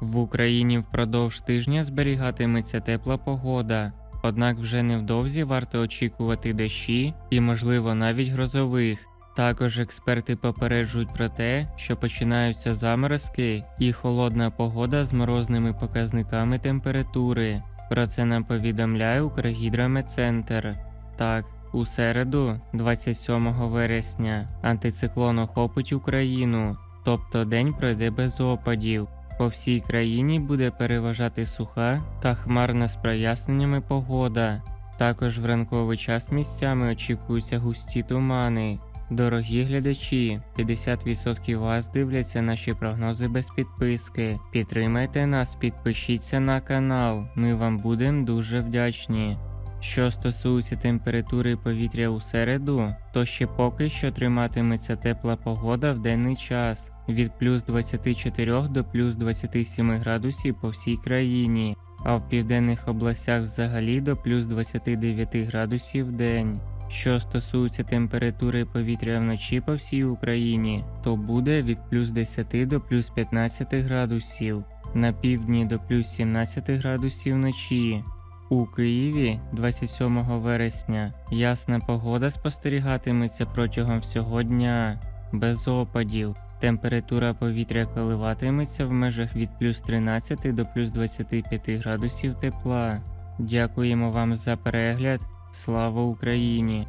В Україні впродовж тижня зберігатиметься тепла погода, однак вже невдовзі варто очікувати дощі і, можливо, навіть грозових. Також експерти попереджують про те, що починаються заморозки і холодна погода з морозними показниками температури. Про це нам повідомляє Укргідрометцентр. Так, у середу, 27 вересня, антициклон охопить Україну, тобто день пройде без опадів. По всій країні буде переважати суха та хмарна з проясненнями погода. Також в ранковий час місцями очікуються густі тумани. Дорогі глядачі, 50% вас дивляться наші прогнози без підписки. Підтримайте нас, підпишіться на канал. Ми вам будемо дуже вдячні. Що стосується температури повітря у середу, то ще поки що триматиметься тепла погода в денний час від плюс 24 до плюс 27 градусів по всій країні, а в південних областях взагалі до плюс 29 градусів в день. Що стосується температури повітря вночі по всій Україні, то буде від плюс 10 до плюс 15 градусів, на півдні до плюс 17 градусів вночі. У Києві 27 вересня ясна погода спостерігатиметься протягом всього дня, без опадів. Температура повітря коливатиметься в межах від плюс 13 до плюс 25 градусів тепла. Дякуємо вам за перегляд. Слава Україні!